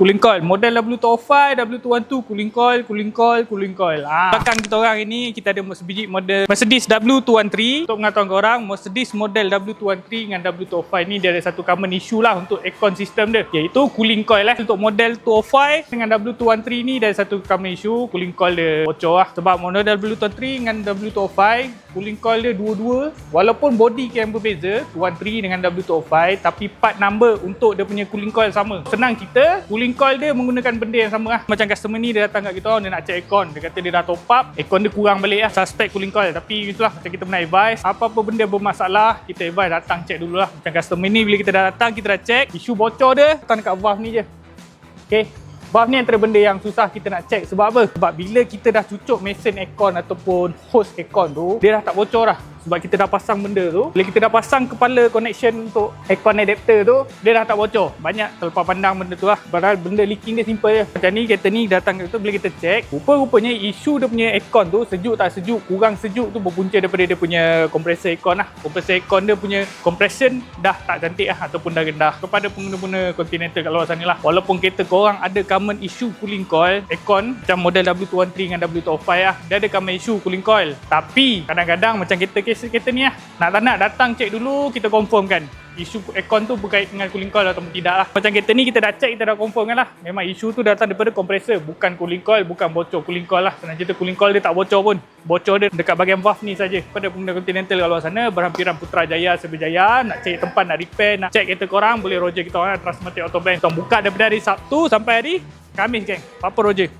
cooling coil. Model W205, W212, cooling coil, cooling coil, cooling coil. Ah. Belakang kita orang ini kita ada sebiji model Mercedes W213. Untuk pengetahuan korang, Mercedes model W213 dengan W205 ni dia ada satu common issue lah untuk aircon system dia. Iaitu cooling coil lah. Untuk model 205 dengan W213 ni dia ada satu common issue cooling coil dia bocor lah. Sebab model W213 dengan W205 cooling coil dia dua-dua walaupun body yang berbeza 213 dengan W205 tapi part number untuk dia punya cooling coil sama. Senang kita cooling coil dia menggunakan benda yang sama lah. Macam customer ni dia datang kat kita orang dia nak check aircon. Dia kata dia dah top up, aircon dia kurang balik lah suspect cooling coil. Tapi itulah macam kita pernah advise, apa-apa benda bermasalah kita advise datang check dulu lah. Macam customer ni bila kita dah datang kita dah check, isu bocor dia datang dekat valve ni je. Okay. Valve ni antara benda yang susah kita nak check sebab apa? Sebab bila kita dah cucuk mesin aircon ataupun hose aircon tu, dia dah tak bocor dah. Sebab kita dah pasang benda tu. Bila kita dah pasang kepala connection untuk aircon adapter tu, dia dah tak bocor. Banyak terlepas pandang benda tu lah. Padahal benda leaking dia simple je. Macam ni kereta ni datang kat tu bila kita check, rupa-rupanya isu dia punya aircon tu sejuk tak sejuk, kurang sejuk tu berpunca daripada dia punya kompresor aircon lah. Kompresor aircon dia punya compression dah tak cantik lah ataupun dah rendah. Kepada pengguna-pengguna Continental kat luar sana lah. Walaupun kereta korang ada common issue cooling coil, aircon macam model W213 dengan W205 lah. Dia ada common issue cooling coil. Tapi kadang-kadang macam kereta kes kereta ni lah. Nak tak nak datang check dulu kita confirmkan isu aircon tu berkait dengan cooling coil ataupun tidak lah. Macam kereta ni kita dah check, kita dah confirm kan lah. Memang isu tu datang daripada kompresor. Bukan cooling coil, bukan bocor cooling coil lah. Senang cerita cooling coil dia tak bocor pun. Bocor dia dekat bahagian valve ni saja. Pada pengguna Continental kat luar sana, berhampiran Putrajaya, Seberjaya, nak cek tempat, nak repair, nak check kereta korang, boleh Roger kita orang, Transmatic Auto Bank. Kita buka daripada hari Sabtu sampai hari Khamis geng. Apa Roger?